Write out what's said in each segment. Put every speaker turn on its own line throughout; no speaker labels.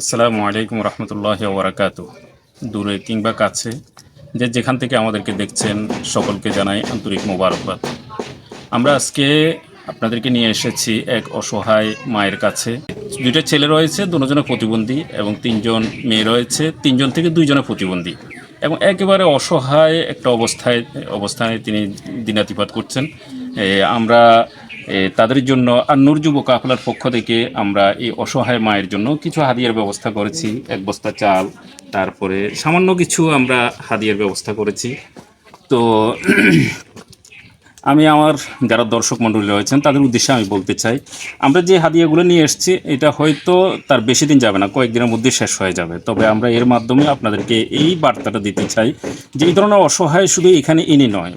আসসালামু আলাইকুম রহমতুল্লাহ ওবরাকাত দূরে কিংবা কাছে, যে যেখান থেকে আমাদেরকে দেখছেন, সকলকে জানাই আন্তরিক মোবারকবাদ। আমরা আজকে আপনাদেরকে নিয়ে এসেছি এক অসহায় মায়ের কাছে। দুইটা ছেলে রয়েছে দুজনে প্রতিবন্ধী এবং তিনজন মেয়ে রয়েছে, তিনজন থেকে দুইজনে প্রতিবন্ধী। এবং একেবারে অসহায় একটা অবস্থায় অবস্থায় তিনি দিনাতিপাত করছেন। আমরা তাদের জন্য আর নূর যুব কাফলার পক্ষ থেকে আমরা এই অসহায় মায়ের জন্য কিছু হাদিয়ার ব্যবস্থা করেছি, এক বস্তা চাল, তারপরে সামান্য কিছু আমরা হাদিয়ার ব্যবস্থা করেছি। তো আমি আমার যারা দর্শক মণ্ডলী রয়েছেন, তাদের উদ্দেশ্যে আমি বলতে চাই, আমরা যে হাদিয়াগুলো নিয়ে এসেছি, এটা হয়তো তার বেশি দিন যাবে না, কয়েকদিনের মধ্যে শেষ হয়ে যাবে। তবে আমরা এর মাধ্যমে আপনাদেরকে এই বার্তাটা দিতে চাই যে, এই ধরনের অসহায় শুধু এখানে ইনি নয়।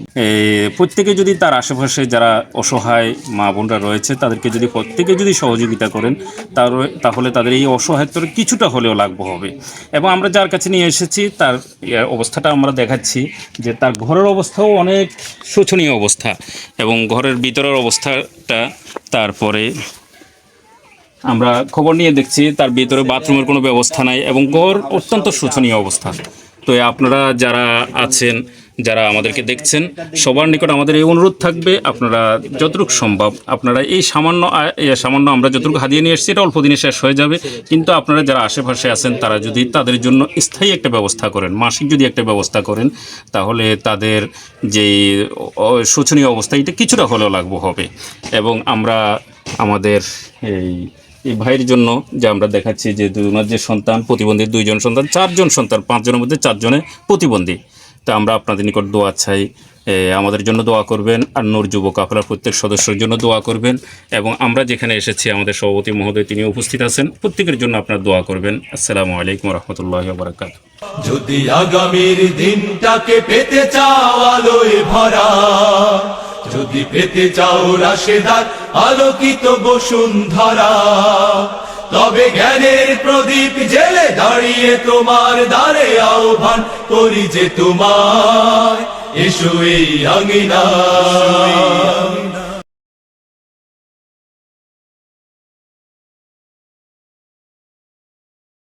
প্রত্যেকে যদি তার আশেপাশে যারা অসহায় মা বোনরা রয়েছে, তাদেরকে যদি প্রত্যেকে যদি সহযোগিতা করেন, তার- তাহলে তাদের এই অসহায়ত্বের কিছুটা হলেও লাঘব হবে। এবং আমরা যার কাছে নিয়ে এসেছি, তার অবস্থাটা আমরা দেখাচ্ছি যে তার ঘরের অবস্থাও অনেক শোচনীয় অবস্থা। এবং ঘরের ভিতরের অবস্থাটা তারপরে আমরা খবর নিয়ে দেখছি, তার ভিতরে বাথরুমের কোনো ব্যবস্থা নাই এবং ঘর অত্যন্ত শোচনীয় অবস্থা। তো আপনারা যারা আছেন, যারা আমাদেরকে দেখছেন, সবার নিকট আমাদের এই অনুরোধ থাকবে, আপনারা যতটুকু সম্ভব, আপনারা এই সামান্য সামান্য আমরা যতটুকু হাদিয়ে নিয়ে এসেছি, এটা অল্প দিনে শেষ হয়ে যাবে। কিন্তু আপনারা যারা আশেপাশে আছেন, তারা যদি তাদের জন্য স্থায়ী একটা ব্যবস্থা করেন, মাসিক যদি একটা ব্যবস্থা করেন, তাহলে তাদের যে শোচনীয় অবস্থা, এটা কিছুটা হলেও লাগবো হবে। এবং আমরা আমাদের এই এই ভাইয়ের জন্য যে আমরা দেখাচ্ছি যে দুই ওনার যে সন্তান, প্রতিবন্ধী দুইজন সন্তান, চারজন সন্তান, পাঁচজনের মধ্যে চারজনে প্রতিবন্ধী। তা আমরা আপনাদের নিকট দোয়া চাই আমাদের জন্য দোয়া করবেন আর নূর যুব কাফলার প্রত্যেক সদস্যের জন্য দোয়া করবেন এবং আমরা যেখানে এসেছি, আমাদের সভাপতি মহোদয় তিনি উপস্থিত আছেন, প্রত্যেকের জন্য আপনার দোয়া করবেন। আসসালামু আলাইকুম রহমতুল্লাহ বারাকাত
যদি আগামীর দিনটাকে পেতে চাও আলোয় ভরা, যদি পেতে চাও রাশেদার আলোকিত বসুন্ধরা। তবে জ্ঞানের প্রদীপ জেলে দাঁড়িয়ে তোমার দ্বারে আহ্বান করি যে তোমার এসো এই আঙিনা